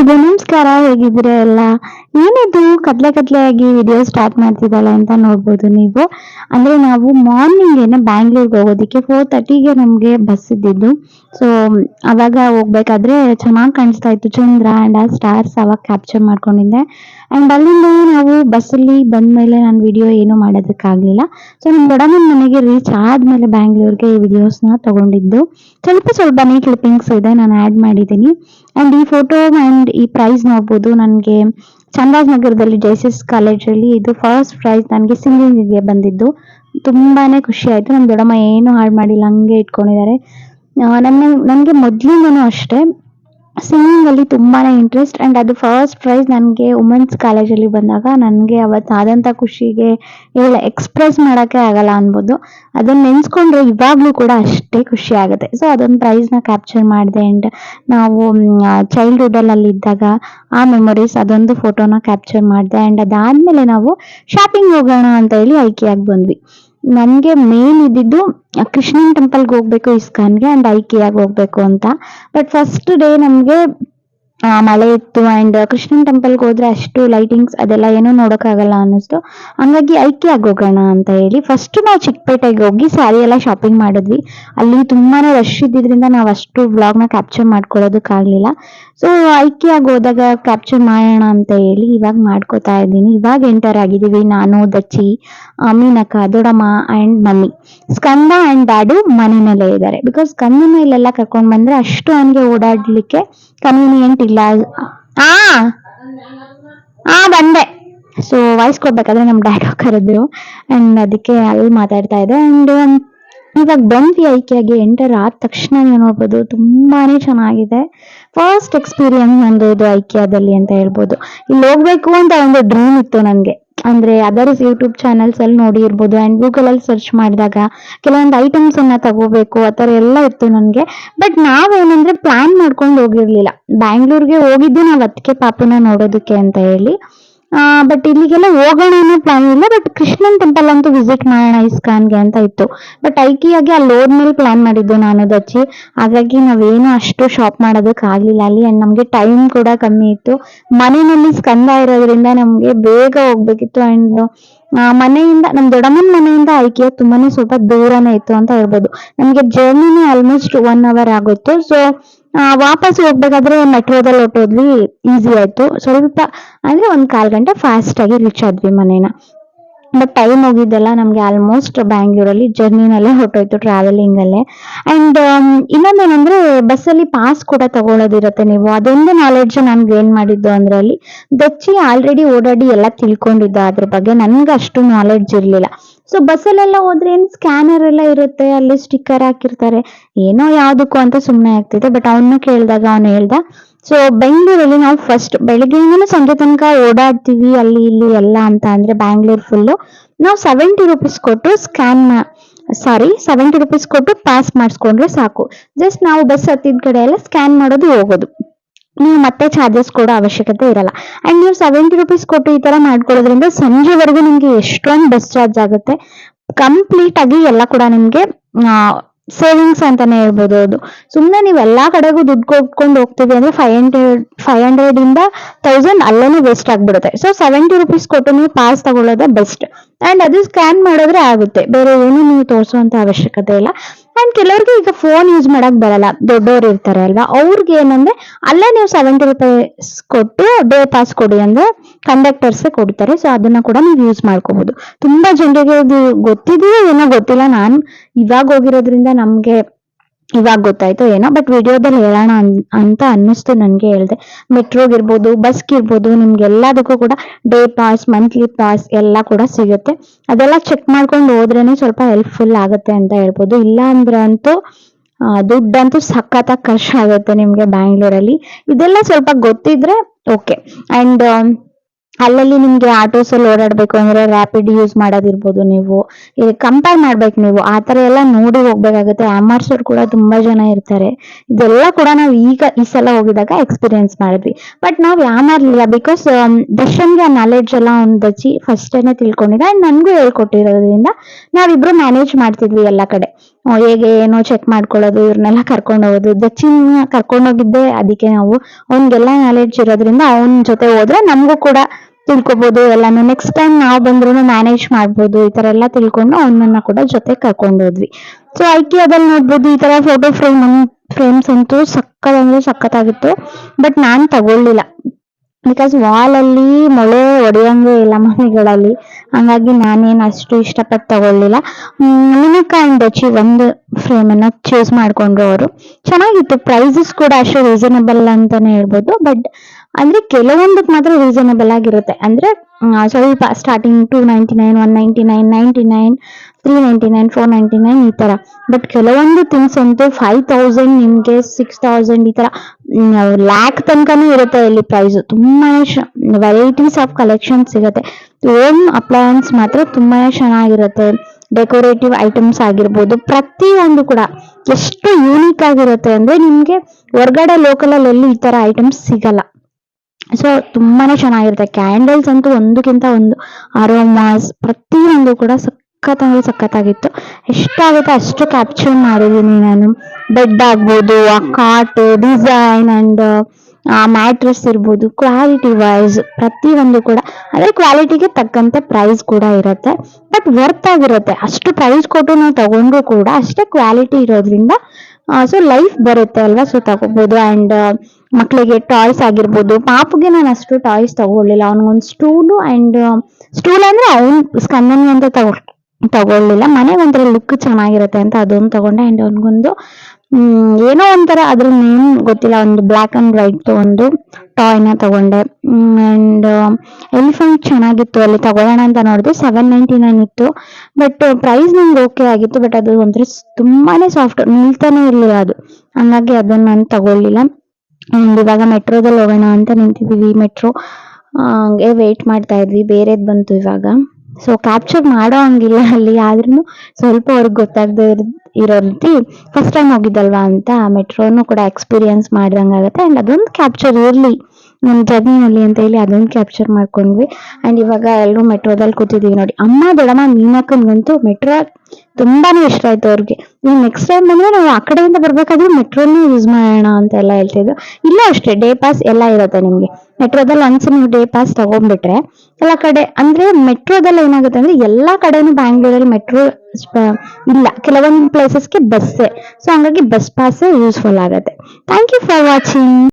ভাই বোন ನಮಸ್ಕಾರ, ಹೇಗಿದ್ದೀರಾ ಎಲ್ಲ? ಏನಿದು ಕತ್ಲೆ ಕತ್ಲೆಯಾಗಿ ವಿಡಿಯೋ ಸ್ಟಾರ್ಟ್ ಮಾಡ್ತಿದ್ದಾಳೆ ಅಂತ ನೋಡ್ಬೋದು ನೀವು. ಅಂದ್ರೆ ನಾವು ಮಾರ್ನಿಂಗ್ ಏನ ಬ್ಯಾಂಗ್ಳೂರ್ಗೆ ಹೋಗೋದಿಕ್ಕೆ ಫೋರ್ ತರ್ಟಿಗೆ ನಮ್ಗೆ ಬಸ್ ಇದ್ದಿದ್ದು. ಸೊ ಅವಾಗ ಹೋಗ್ಬೇಕಾದ್ರೆ ಚೆನ್ನಾಗಿ ಕಾಣಿಸ್ತಾ ಇತ್ತು. ಚಂದ್ರ ಅಂಡ್ ಆ ಸ್ಟಾರ್ಸ್ ಅವಾಗ ಕ್ಯಾಪ್ಚರ್ ಮಾಡ್ಕೊಂಡಿದ್ದೆ. ಅಂಡ್ ಅಲ್ಲಿಂದ ನಾವು ಬಸ್ಸಲ್ಲಿ ಬಂದ್ಮೇಲೆ ನಾನು ವಿಡಿಯೋ ಏನು ಮಾಡೋದಕ್ಕಾಗ್ಲಿಲ್ಲ. ಸೊ ನಮ್ಮ ದೊಡ್ಡಮ್ಮನ ಮನೆಗೆ ರೀಚ್ ಆದ್ಮೇಲೆ ಬ್ಯಾಂಗ್ಳೂರ್ಗೆ ಈ ವಿಡಿಯೋಸ್ನ ತಗೊಂಡಿದ್ದು. ಸ್ವಲ್ಪ ಸ್ವಲ್ಪನೇ ಕ್ಲಿಪ್ಪಿಂಗ್ಸ್ ಇದೆ, ನಾನು ಆ್ಯಡ್ ಮಾಡಿದ್ದೀನಿ. ಅಂಡ್ ಈ ಫೋಟೋ ಅಂಡ್ ಈ ಪ್ರೈಸ್ ನೋಡ್ಬೋದು. ನನಗೆ ಚಾಮರಾಜನಗರದಲ್ಲಿ ಜೈಸಸ್ ಕಾಲೇಜಲ್ಲಿ ಇದು ಫಸ್ಟ್ ಪ್ರೈಸ್ ನನಗೆ ಸಿಂಗಿಂಗಿಗೆ ಬಂದಿದ್ದು. ತುಂಬಾನೇ ಖುಷಿ ಆಯ್ತು. ನಮ್ಮ ದೊಡ್ಡಮ್ಮ ಏನು ಹಾಳು ಮಾಡಿಲ್ಲ, ಹಂಗೆ ಇಟ್ಕೊಂಡಿದ್ದಾರೆ. ನನ್ನ, ನನಗೆ ಮೊದಲಿಂದನೂ ಅಷ್ಟೇ. ಸಿಂಗಿಂಗ್ ಅಲ್ಲಿ ತುಂಬಾನೇ ಇಂಟ್ರೆಸ್ಟ್ ಅಂಡ್ ಅದು ಫಸ್ಟ್ ಪ್ರೈಸ್ ನನಗೆ ವುಮೆನ್ಸ್ ಕಾಲೇಜಲ್ಲಿ ಬಂದಾಗ ನನಗೆ ಅವತ್ತು ಆದಂತ ಖುಷಿಗೆ ಹೇಳ ಎಕ್ಸ್ಪ್ರೆಸ್ ಮಾಡೋಕ್ಕೆ ಆಗಲ್ಲ ಅನ್ಬೋದು. ಅದನ್ನ ನೆನ್ಸ್ಕೊಂಡ್ರೆ ಇವಾಗ್ಲೂ ಕೂಡ ಅಷ್ಟೇ ಖುಷಿ ಆಗುತ್ತೆ. ಸೊ ಅದೊಂದು ಪ್ರೈಸ್ನ ಕ್ಯಾಪ್ಚರ್ ಮಾಡಿದೆ ಅಂಡ್ ನಾವು ಚೈಲ್ಡ್ಹುಡ್ ಅಲ್ಲಿ ಇದ್ದಾಗ ಆ ಮೆಮೊರೀಸ್ ಅದೊಂದು ಫೋಟೋನ ಕ್ಯಾಪ್ಚರ್ ಮಾಡಿದೆ. ಅಂಡ್ ಅದಾದ್ಮೇಲೆ ನಾವು ಶಾಪಿಂಗ್ ಹೋಗೋಣ ಅಂತ ಹೇಳಿ ಆಯ್ಕೆಯಾಗಿ ಬಂದ್ವಿ. ನನಗೆ ಮೇನ್ ಇದ್ದಿದ್ದು ಕೃಷ್ಣನ್ ಟೆಂಪಲ್ಗೆ ಹೋಗ್ಬೇಕು, ಇಸ್ಕಾನ್ಗೆ ಅಂಡ್ ಐಕಿಯಾಗಿ ಹೋಗ್ಬೇಕು ಅಂತ. ಬಟ್ ಫಸ್ಟ್ ಡೇ ನಮಗೆ ಮಳೆ ಇತ್ತು ಅಂಡ್ ಕೃಷ್ಣನ್ ಟೆಂಪಲ್ಗೆ ಹೋದ್ರೆ ಅಷ್ಟು ಲೈಟಿಂಗ್ಸ್ ಅದೆಲ್ಲ ಏನೂ ನೋಡೋಕ್ಕಾಗಲ್ಲ ಅನ್ನಿಸ್ತು. ಹಂಗಾಗಿ ಐಕಿಯಾಗಿ ಹೋಗೋಣ ಅಂತ ಹೇಳಿ ಫಸ್ಟ್ ನಾವು ಚಿಕ್ಕಪೇಟೆಗೆ ಹೋಗಿ ಸ್ಯಾರಿ ಎಲ್ಲ ಶಾಪಿಂಗ್ ಮಾಡಿದ್ವಿ. ಅಲ್ಲಿ ತುಂಬಾನೇ ರಶ್ ಇದ್ದಿದ್ರಿಂದ ನಾವು ಅಷ್ಟು ವ್ಲಾಗ್ನ ಕ್ಯಾಪ್ಚರ್ ಮಾಡ್ಕೊಳ್ಳೋದಕ್ಕಾಗಲಿಲ್ಲ. ಸೊ ಐಕಿಯಾಗಿ ಹೋದಾಗ ಕ್ಯಾಪ್ಚರ್ ಮಾಡೋಣ ಅಂತ ಹೇಳಿ ಇವಾಗ ಮಾಡ್ಕೋತಾ ಇದ್ದೀನಿ. ಇವಾಗ ಎಂಟರ್ ಆಗಿದ್ದೀವಿ ನಾನು, ದಚ್ಚಿ ಮೀನಕ್ಕ ದೊಡಮ್ಮ and mummy. Skanda and dad ಮೇಲೆ ಇದ್ದಾರೆ. ಬಿಕಾಸ್ ಸ್ಕಂದನ ಇಲ್ಲೆಲ್ಲ ಕರ್ಕೊಂಡು ಬಂದ್ರೆ ಅಷ್ಟು ಅವನಿಗೆ ಓಡಾಡ್ಲಿಕ್ಕೆ ಕನ್ವೀನಿಯಂಟ್ ಇಲ್ಲ. ಆ ಆ, ಬಂದೆ. ಸೊ ವಾಯ್ಸ್ ಕೊಡ್ಬೇಕಾದ್ರೆ ನಮ್ಮ ಡ್ಯಾಡ್ ಕರೆದ್ರು ಅಂಡ್ ಅದಕ್ಕೆ ಅಲ್ಲಿ ಮಾತಾಡ್ತಾ ಇದೆ ಅಂಡ್ ಇವಾಗ ಬಂದ್ವಿ ಐಕೆಯಾಗಿ ಎಂಟರ್ ಆದ ತಕ್ಷಣ ನೀವು ನೋಡ್ಬೋದು ತುಂಬಾನೇ ಚೆನ್ನಾಗಿದೆ. ಫಸ್ಟ್ ಎಕ್ಸ್ಪೀರಿಯನ್ಸ್ ನಂದು ಇದು ಐಕಿಯಾದಲ್ಲಿ ಅಂತ ಹೇಳ್ಬೋದು. ಇಲ್ಲಿ ಹೋಗ್ಬೇಕು ಅಂತ ಒಂದು ಡ್ರೀಮ್ ಇತ್ತು ನನಗೆ ಅಂದ್ರೆ ಅದರ್ಸ್ ಯೂಟ್ಯೂಬ್ ಚಾನೆಲ್ಸ್ ಅಲ್ಲಿ ನೋಡಿ ಇರ್ಬೋದು ಅಂಡ್ ಗೂಗಲ್ ಅಲ್ಲಿ ಸರ್ಚ್ ಮಾಡಿದಾಗ ಕೆಲವೊಂದು ಐಟಮ್ಸ್ ಅನ್ನ ತಗೋಬೇಕು, ಆ ಥರ ಎಲ್ಲ ಇತ್ತು ನನಗೆ. ಬಟ್ ನಾವೇನಂದ್ರೆ ಪ್ಲಾನ್ ಮಾಡ್ಕೊಂಡು ಹೋಗಿರ್ಲಿಲ್ಲ. ಬ್ಯಾಂಗ್ಳೂರ್ಗೆ ಹೋಗಿದ್ದು ನಾವು ಅತ್ತಿಗೆ ಪಾಪುನ ನೋಡೋದಕ್ಕೆ ಅಂತ ಹೇಳಿ. ಬಟ್ ಇಲ್ಲಿಗೆಲ್ಲ ಹೋಗೋಣ ಅನ್ನೋ ಪ್ಲಾನ್ ಇಲ್ಲ ಬಟ್ ಕೃಷ್ಣನ್ ಟೆಂಪಲ್ ಅಂತೂ ವಿಸಿಟ್ ಮಾಡೋಣ ಇಸ್ಕಾನ್ಗೆ ಅಂತ ಇತ್ತು. ಬಟ್ ಐಕಿಯಾಗಿ ಅಲ್ಲಿ ಹೋದ್ಮೇಲೆ ಪ್ಲಾನ್ ಮಾಡಿದ್ದು ನಾನು ದಚ್ಚಿ. ಹಾಗಾಗಿ ನಾವೇನು ಅಷ್ಟು ಶಾಪ್ ಮಾಡೋದಕ್ಕೆ ಆಗ್ಲಿಲ್ಲ. ಅಲ್ಲಿ ಅಂಡ್ ನಮಗೆ ಟೈಮ್ ಕೂಡ ಕಮ್ಮಿ ಇತ್ತು. ಮನೆಯಲ್ಲಿ ಸ್ಕಂದ ಇರೋದ್ರಿಂದ ನಮಗೆ ಬೇಗ ಹೋಗ್ಬೇಕಿತ್ತು. ಅಂಡ್ ಮನೆಯಿಂದ, ನಮ್ ದೊಡ್ಡಮ್ಮನ ಮನೆಯಿಂದ ಐಕಿಯ ತುಂಬಾನೇ ಸ್ವಲ್ಪ ದೂರನೇ ಇತ್ತು ಅಂತ ಹೇಳ್ಬೋದು. ನಮ್ಗೆ ಜರ್ನಿನೇ ಆಲ್ಮೋಸ್ಟ್ ಒನ್ ಅವರ್ ಆಗುತ್ತೆ. ಸೊ ವಾಪಸ್ ಹೋಗ್ಬೇಕಾದ್ರೆ ಮೆಟ್ರೋದಲ್ಲಿ ಹೊಟ್ಟೋದ್ವಿ ಈಸಿ ಆಯ್ತು. ಸ್ವಲ್ಪ, ಅಂದ್ರೆ ಒಂದ್ ಕಾಲ್ ಗಂಟೆ ಫಾಸ್ಟ್ ಆಗಿ ರೀಚ್ ಆದ್ವಿ ಮನೇನ. ಬಟ್ ಟೈಮ್ ಹೋಗಿದ್ದೆಲ್ಲ ನಮ್ಗೆ ಆಲ್ಮೋಸ್ಟ್ ಬ್ಯಾಂಗ್ಳೂರಲ್ಲಿ ಜರ್ನಿನಲ್ಲೇ ಹೊರಟೋಯ್ತು ಟ್ರಾವೆಲಿಂಗ್ ಅಲ್ಲೇ. ಅಂಡ್ ಇನ್ನೊಂದೇನಂದ್ರೆ ಬಸ್ಸಲ್ಲಿ ಪಾಸ್ ಕೂಡ ತಗೊಳ್ಳೋದಿರುತ್ತೆ ನೀವು. ಅದೊಂದು ನಾಲೆಡ್ಜ್ ನಾನು ಗೇನ್ ಮಾಡಿದ್ದು ಅಂದ್ರೆ ಅಲ್ಲಿ ದಚ್ಚಿ ಆಲ್ರೆಡಿ ಓಡಾಡಿ ಎಲ್ಲ ತಿಳ್ಕೊಂಡಿದ್ದ ಅದ್ರ ಬಗ್ಗೆ ನನ್ಗೆ ಅಷ್ಟು ನಾಲೆಡ್ಜ್ ಇರ್ಲಿಲ್ಲ. ಸೊ ಬಸ್ಸಲ್ಲೆಲ್ಲ ಹೋದ್ರೆ ಏನು ಸ್ಕ್ಯಾನರ್ ಎಲ್ಲ ಇರುತ್ತೆ? ಅಲ್ಲಿ ಸ್ಟಿಕ್ಕರ್ ಹಾಕಿರ್ತಾರೆ. ಏನೋ ಯಾವುದಕ್ಕೂ ಅಂತ ಸುಮ್ಮನೆ ಆಗ್ತಿದೆ ಬಟ್ ಅವನ್ನ ಕೇಳಿದಾಗ, ಅವನು ಹೇಳ್ದ. ಸೊ ಬೆಂಗಳೂರಲ್ಲಿ ನಾವು ಫಸ್ಟ್ ಬೆಳಗ್ಗೆಯಿಂದನೂ ಸಂಜೆ ತನಕ ಓಡಾಡ್ತೀವಿ, ಅಲ್ಲಿ ಇಲ್ಲಿ ಎಲ್ಲ ಅಂತ ಅಂದ್ರೆ ಬ್ಯಾಂಗ್ಳೂರ್ ಫುಲ್ಲು ನಾವು ಸೆವೆಂಟಿ ರುಪೀಸ್ ಕೊಟ್ಟು ಸ್ಕ್ಯಾನ್ ಸಾರಿ ಸೆವೆಂಟಿ ರುಪೀಸ್ ಕೊಟ್ಟು ಪಾಸ್ ಮಾಡಿಸ್ಕೊಂಡ್ರೆ ಸಾಕು. ಜಸ್ಟ್ ನಾವು ಬಸ್ ಹತ್ತಿದ ಕಡೆ ಎಲ್ಲ ಸ್ಕ್ಯಾನ್ ಮಾಡೋದು ಹೋಗೋದು. ನೀವು ಮತ್ತೆ ಚಾರ್ಜಸ್ ಕೊಡೋ ಅವಶ್ಯಕತೆ ಇರಲ್ಲ. ಅಂಡ್ ನೀವು ಸೆವೆಂಟಿ ರುಪೀಸ್ ಕೊಟ್ಟು ಈ ತರ ಮಾಡ್ಕೊಳ್ಳೋದ್ರಿಂದ ಸಂಜೆವರೆಗೂ ನಿಮ್ಗೆ ಎಷ್ಟೊಂದು ಬಸ್ ಚಾರ್ಜ್ ಆಗುತ್ತೆ. ಕಂಪ್ಲೀಟ್ ಆಗಿ ಎಲ್ಲ ಕೂಡ ನಿಮಗೆ ಸೇವಿಂಗ್ಸ್ ಅಂತಾನೆ ಹೇಳ್ಬೋದು ಅದು. ಸುಮ್ಮನೆ ನೀವು ಎಲ್ಲಾ ಕಡೆಗೂ ದುಡ್ಡು ಕೊಟ್ಕೊಂಡು ಹೋಗ್ತೀವಿ ಅಂದ್ರೆ ಫೈವ್ ಹಂಡ್ರೆಡ್ ಫೈವ್ ಹಂಡ್ರೆಡ್ ಇಂದ ತೌಸಂಡ್ ಅಲ್ಲೇನೆ ವೇಸ್ಟ್ ಆಗ್ಬಿಡುತ್ತೆ. ಸೊ ಸೆವೆಂಟಿ ರುಪೀಸ್ ಕೊಟ್ಟು ನೀವು ಪಾಸ್ ತಗೊಳ್ಳೋದೇ ಬೆಸ್ಟ್ ಅಂಡ್ ಅದು ಸ್ಕ್ಯಾನ್ ಮಾಡಿದ್ರೆ ಆಗುತ್ತೆ. ಬೇರೆ ಏನು ನೀವು ತೋರಿಸುವಂತ ಅವಶ್ಯಕತೆ ಇಲ್ಲ. ಅಂಡ್ ಕೆಲವರಿಗೆ ಈಗ ಫೋನ್ ಯೂಸ್ ಮಾಡಕ್ ಬರಲ್ಲ. ದೊಡ್ಡವರು ಇರ್ತಾರೆ ಅಲ್ವಾ? ಅವ್ರಿಗೆ ಏನಂದ್ರೆ, ಅಲ್ಲೇ ನೀವು ಸೆವೆಂಟಿ ರುಪೀಸ್ ಕೊಟ್ಟು ಡೇ ಪಾಸ್ ಕೊಡಿ ಅಂದ್ರೆ ಕಂಡಕ್ಟರ್ಸ್ ಕೊಡ್ತಾರೆ. ಸೊ ಅದನ್ನ ಕೂಡ ನೀವು ಯೂಸ್ ಮಾಡ್ಕೋಬಹುದು ತುಂಬಾ ಜನರಿಗೆ ಅದು ಗೊತ್ತಿದೆಯೋ ಏನೋ ಗೊತ್ತಿಲ್ಲ. ನಾನು ಇವಾಗ ಹೋಗಿರೋದ್ರಿಂದ ನಮ್ಗೆ ಇವಾಗ ಗೊತ್ತಾಯ್ತು ಏನೋ ಬಟ್ ವಿಡಿಯೋದಲ್ಲಿ ಹೇಳೋಣ ಅಂತ ಅನ್ನಿಸ್ತು ನನ್ಗೆ ಹೇಳ್ದೆ. ಮೆಟ್ರೋಗಿರ್ಬೋದು ಬಸ್ಗಿರ್ಬೋದು ನಿಮ್ಗೆ ಎಲ್ಲದಕ್ಕೂ ಕೂಡ ಡೇ ಪಾಸ್ ಮಂತ್ಲಿ ಪಾಸ್ ಎಲ್ಲ ಕೂಡ ಸಿಗುತ್ತೆ. ಅದೆಲ್ಲ ಚೆಕ್ ಮಾಡ್ಕೊಂಡು ಹೋದ್ರೇನೆ ಸ್ವಲ್ಪ ಹೆಲ್ಪ್ಫುಲ್ ಆಗುತ್ತೆ ಅಂತ ಹೇಳ್ಬೋದು. ಇಲ್ಲ ಅಂದ್ರೆ ಅಂತೂ ದುಡ್ಡಂತೂ ಸಖತ್ತಾಗಿ ಖರ್ಚಾಗುತ್ತೆ ನಿಮ್ಗೆ ಬ್ಯಾಂಗ್ಳೂರಲ್ಲಿ. ಇದೆಲ್ಲ ಸ್ವಲ್ಪ ಗೊತ್ತಿದ್ರೆ ಓಕೆ ಅಂಡ್ ಅಲ್ಲಲ್ಲಿ ನಿಮ್ಗೆ ಆಟೋಸ್ ಅಲ್ಲಿ ಓಡಾಡ್ಬೇಕು ಅಂದ್ರೆ ರ್ಯಾಪಿಡ್ ಯೂಸ್ ಮಾಡೋದಿರ್ಬೋದು ನೀವು. ಕಂಪೇರ್ ಮಾಡ್ಬೇಕು ನೀವು. ಆತರ ತರ ಎಲ್ಲ ನೋಡಿ ಹೋಗ್ಬೇಕಾಗುತ್ತೆ. ಆಮರ್ಸ್ ಅವ್ರು ಕೂಡ ತುಂಬಾ ಜನ ಇರ್ತಾರೆ. ಇದೆಲ್ಲ ಕೂಡ ನಾವು ಈಗ ಈ ಸಲ ಹೋಗಿದಾಗ ಎಕ್ಸ್ಪೀರಿಯನ್ಸ್ ಮಾಡಿದ್ವಿ. ಬಟ್ ನಾವ್ ಯಾಮಾರ್ಲಿಲ್ಲ ಬಿಕಾಸ್ ದರ್ಶನ್ಗೆ ಆ ನಾಲೆಡ್ಜ್ ಎಲ್ಲ ಒಂದು ದಚ್ಚಿ ಫಸ್ಟ್ ತಿಳ್ಕೊಂಡಿದ್ದ ಅಂಡ್ ನನ್ಗೂ ಹೇಳ್ಕೊಟ್ಟಿರೋದ್ರಿಂದ ನಾವಿಬ್ರು ಮ್ಯಾನೇಜ್ ಮಾಡ್ತಿದ್ವಿ ಎಲ್ಲ ಕಡೆ. ಹೇಗೆ, ಏನೋ ಚೆಕ್ ಮಾಡ್ಕೊಳ್ಳೋದು, ಇವ್ರನ್ನೆಲ್ಲ ಕರ್ಕೊಂಡು ಹೋಗೋದು. ದಚ್ಚಿನ ಕರ್ಕೊಂಡೋಗಿದ್ದೆ ಅದಕ್ಕೆ ನಾವು ಅವ್ನಿಗೆಲ್ಲ ನಾಲೆಡ್ಜ್ ಇರೋದ್ರಿಂದ ಅವನ ಜೊತೆ ಹೋದ್ರೆ ನಮಗೂ ಕೂಡ ತಿಳ್ಕೊಬೋದು, ಎಲ್ಲಾನು ನೆಕ್ಸ್ಟ್ ಟೈಮ್ ನಾವು ಬಂದ್ರೂ ಮ್ಯಾನೇಜ್ ಮಾಡ್ಬೋದು, ಈ ತರ ಎಲ್ಲ ತಿಳ್ಕೊಂಡು ಅವನನ್ನ ಕೂಡ ಜೊತೆ ಕರ್ಕೊಂಡು ಹೋದ್ವಿ. ಸೊ ಐಕಿಯಾದಲ್ಲಿ ನೋಡ್ಬೋದು ಈ ತರ ಫೋಟೋ ಫ್ರೇಮ್ ಫ್ರೇಮ್ಸ್ ಅಂತೂ ಸಕ್ಕತ್ ಅಂದ್ರೆ ಸಖತ್ತಾಗಿತ್ತು ಬಟ್ ನಾನ್ ತಗೊಳ್ಳಿಲ್ಲ. ಬಿಕಾಸ್ ವಾಲ್ ಅಲ್ಲಿ ಮೊಳೆ ಒಡೆಯಂಗೆ ಇಲ್ಲ ಮನೆಗಳಲ್ಲಿ, ಹಂಗಾಗಿ ನಾನೇನು ಅಷ್ಟು ಇಷ್ಟಪಟ್ಟು ತಗೊಳ್ಳಿಲ್ಲ. ಮಿನಕ ಅಂಡ್ ಡಚಿ ಒಂದು ಫ್ರೇಮ್ ಅನ್ನ ಚೂಸ್ ಮಾಡ್ಕೊಂಡ್ರು ಅವರು. ಚೆನ್ನಾಗಿತ್ತು ಪ್ರೈಸಸ್ ಕೂಡ ಅಷ್ಟು ರೀಸನಬಲ್ ಅಂತಾನೆ ಹೇಳ್ಬೋದು ಬಟ್ ಅಂದ್ರೆ ಕೆಲವೊಂದಕ್ಕೆ ಮಾತ್ರ ರೀಸನಬಲ್ ಆಗಿರುತ್ತೆ. ಅಂದ್ರೆ ಸ್ವಲ್ಪ starting two ninety nine one ninety nine ninety nine three ninety nine four ninety nine ಈ ತರ. ಬಟ್ ಕೆಲವೊಂದು ಥಿಂಗ್ಸ್ ಅಂತೂ ಫೈವ್ ತೌಸಂಡ್ ನಿಮ್ಗೆ ಸಿಕ್ಸ್ ತೌಸಂಡ್ ಈ ತರ ಲ್ಯಾಕ್ ತನಕನೂ ಇರುತ್ತೆ ಇಲ್ಲಿ ಪ್ರೈಸ್ ತುಂಬಾ ವೆರೈಟೀಸ್ ಆಫ್ ಕಲೆಕ್ಷನ್ ಸಿಗುತ್ತೆ. ಓಮ್ ಅಪ್ಲಯನ್ಸ್ ಮಾತ್ರ ತುಂಬಾನೇ ಚೆನ್ನಾಗಿರುತ್ತೆ. ಡೆಕೋರೇಟಿವ್ ಐಟಮ್ಸ್ ಆಗಿರ್ಬೋದು, ಪ್ರತಿಯೊಂದು ಕೂಡ ಎಷ್ಟು ಯೂನಿಕ್ ಆಗಿರುತ್ತೆ ಅಂದ್ರೆ ನಿಮ್ಗೆ ಹೊರಗಡೆ ಲೋಕಲಲ್ಲಿ ಎಲ್ಲಿ ಈ ತರ ಐಟಮ್ಸ್ ಸಿಗಲ್ಲ. ಸೊ ತುಂಬಾನೇ ಚೆನ್ನಾಗಿರುತ್ತೆ. ಕ್ಯಾಂಡಲ್ಸ್ ಅಂತೂ ಒಂದಕ್ಕಿಂತ ಒಂದು ಅರೋಮಾಸ್ ಪ್ರತಿಯೊಂದು ಕೂಡ ಸಖತ್ ಅಂದ್ರೆ ಸಖತ್ತಾಗಿತ್ತು. ಎಷ್ಟಾಗುತ್ತೆ ಅಷ್ಟು ಕ್ಯಾಪ್ಚರ್ ಮಾಡಿದೀನಿ ನಾನು. ಬೆಡ್ ಆಗ್ಬೋದು, ಆ ಕಾಟ್ ಡಿಸೈನ್ ಅಂಡ್ ಆ ಮ್ಯಾಟ್ರೆಸ್ ಇರ್ಬೋದು ಕ್ವಾಲಿಟಿ ವೈಸ್ ಪ್ರತಿಯೊಂದು ಕೂಡ. ಅದೇ ಕ್ವಾಲಿಟಿಗೆ ತಕ್ಕಂತೆ ಪ್ರೈಸ್ ಕೂಡ ಇರುತ್ತೆ. ಬಟ್ ವರ್ತ್ ಆಗಿರುತ್ತೆ. ಅಷ್ಟು ಪ್ರೈಸ್ ಕೊಟ್ಟು ನಾವು ತಗೊಂಡ್ರು ಕೂಡ ಅಷ್ಟೇ ಕ್ವಾಲಿಟಿ ಇರೋದ್ರಿಂದ ಸೊ ಲೈಫ್ ಬರುತ್ತೆ ಅಲ್ವಾ? ಸೊ ತಗೋಬಹುದು ಅಂಡ್ ಮಕ್ಕಳಿಗೆ ಟಾಯ್ಸ್ ಆಗಿರ್ಬೋದು. ಪಾಪುಗೆ ನಾನು ಅಷ್ಟು ಟಾಯ್ಸ್ ತಗೊಳ್ಳಿಲ್ಲ. ಅವ್ನಿಗೊಂದು ಸ್ಟೂಲು ಅಂಡ್ ಸ್ಟೂಲ್ ಅಂದ್ರೆ ಅವನು ಸ್ಕಂದನ್ಗೆ ಅಂತ ತಗೊ, ತಗೊಳ್ಳಿಲ್ಲ. ಮನೆಗೆ ಒಂಥರ ಲುಕ್ ಚೆನ್ನಾಗಿರುತ್ತೆ ಅಂತ ಅದೊಂದು ತಗೊಂಡೆ. ಅಂಡ್ ಅವ್ನಿಗೊಂದು ಏನೋ ಒಂಥರ ಅದ್ರ ನೇಮ್ ಗೊತ್ತಿಲ್ಲ, ಒಂದು ಬ್ಲ್ಯಾಕ್ ಅಂಡ್ ವೈಟ್ ಒಂದು ಟಾಯ್ನ ತಗೊಂಡೆ. ಅಂಡ್ ಎಲಿಫೆಂಟ್ ಚೆನ್ನಾಗಿತ್ತು ಅಲ್ಲಿ, ತಗೊಳ್ಳೋಣ ಅಂತ ನೋಡಿದೆ ಸೆವೆನ್ ನೈಂಟಿ ನೈನ್ ಇತ್ತು ಬಟ್ ಪ್ರೈಸ್ ನಂಗೆ ಓಕೆ ಆಗಿತ್ತು ಬಟ್ ಅದು ಒಂಥರ ತುಂಬಾನೇ ಸಾಫ್ಟ್ ನಿಲ್ತಾನೆ ಇರಲಿಲ್ಲ ಅದು. ಹಂಗಾಗಿ ಅದನ್ನ ನಾನು ತಗೊಳ್ಳಿಲ್ಲ. ಅಂಡ್ ಇವಾಗ ಮೆಟ್ರೋದಲ್ಲಿ ಹೋಗೋಣ ಅಂತ ನಿಂತಿದ್ದೀವಿ, ಮೆಟ್ರೋ. ಹಂಗೆ ವೇಟ್ ಮಾಡ್ತಾ ಇದ್ವಿ, ಬೇರೆದು ಬಂತು ಇವಾಗ. ಸೊ ಕ್ಯಾಪ್ಚರ್ ಮಾಡೋ ಹಂಗಿಲ್ಲ ಅಲ್ಲಿ ಆದ್ರೂ ಸ್ವಲ್ಪ ಅವ್ರಿಗೆ ಗೊತ್ತಾಗದೆ ಇರೋ ಫಸ್ಟ್ ಟೈಮ್ ಹೋಗಿದ್ದಲ್ವಾ ಅಂತ ಮೆಟ್ರೋನು ಕೂಡ ಎಕ್ಸ್ಪೀರಿಯನ್ಸ್ ಮಾಡ್ದಂಗೆ ಅಂಡ್ ಅದೊಂದು ಕ್ಯಾಪ್ಚರ್ ಇರಲಿ. ನಮ್ಮ ಜರ್ನಿನಲ್ಲಿ ಅಂತ ಹೇಳಿ ಅದನ್ನ ಕ್ಯಾಪ್ಚರ್ ಮಾಡ್ಕೊಂಡ್ವಿ. ಅಂಡ್ ಇವಾಗ ಎಲ್ಲರೂ ಮೆಟ್ರೋದಲ್ಲಿ ಕೂತಿದ್ದೀವಿ ನೋಡಿ. ಅಮ್ಮ ದೊಡ್ಡಮ್ಮ ಮೀನಕ್ಕನ್ಗಂತೂ ಮೆಟ್ರೋ ತುಂಬಾನೇ ಇಷ್ಟ ಆಯ್ತು ಅವ್ರಿಗೆ. ನೀವು ನೆಕ್ಸ್ಟ್ ಟೈಮ್ ಬಂದ್ರೆ ನಾವು ಆ ಕಡೆಯಿಂದ ಬರ್ಬೇಕಾದ್ರೆ ಮೆಟ್ರೋನೇ ಯೂಸ್ ಮಾಡೋಣ ಅಂತ ಎಲ್ಲ ಹೇಳ್ತಿದ್ರು ಇಲ್ಲ ಅಷ್ಟೇ ಡೇ ಪಾಸ್ ಎಲ್ಲ ಇರುತ್ತೆ ನಿಮ್ಗೆ. ಮೆಟ್ರೋದಲ್ಲಿ ಒಂದ್ಸ ನೀವು ಡೇ ಪಾಸ್ ತಗೊಂಡ್ಬಿಟ್ರೆ, ಎಲ್ಲ ಕಡೆ ಅಂದ್ರೆ ಮೆಟ್ರೋದಲ್ಲಿ ಏನಾಗುತ್ತೆ ಅಂದ್ರೆ ಎಲ್ಲಾ ಕಡೆನೂ ಬ್ಯಾಂಗ್ಳೂರಲ್ಲಿ ಮೆಟ್ರೋ ಇಲ್ಲ. ಕೆಲವೊಂದು ಪ್ಲೇಸಸ್ಗೆ ಬಸ್ಸೇ ಸೊ ಹಂಗಾಗಿ ಬಸ್ ಪಾಸೇ ಯೂಸ್ಫುಲ್ ಆಗುತ್ತೆ. Thank you for watching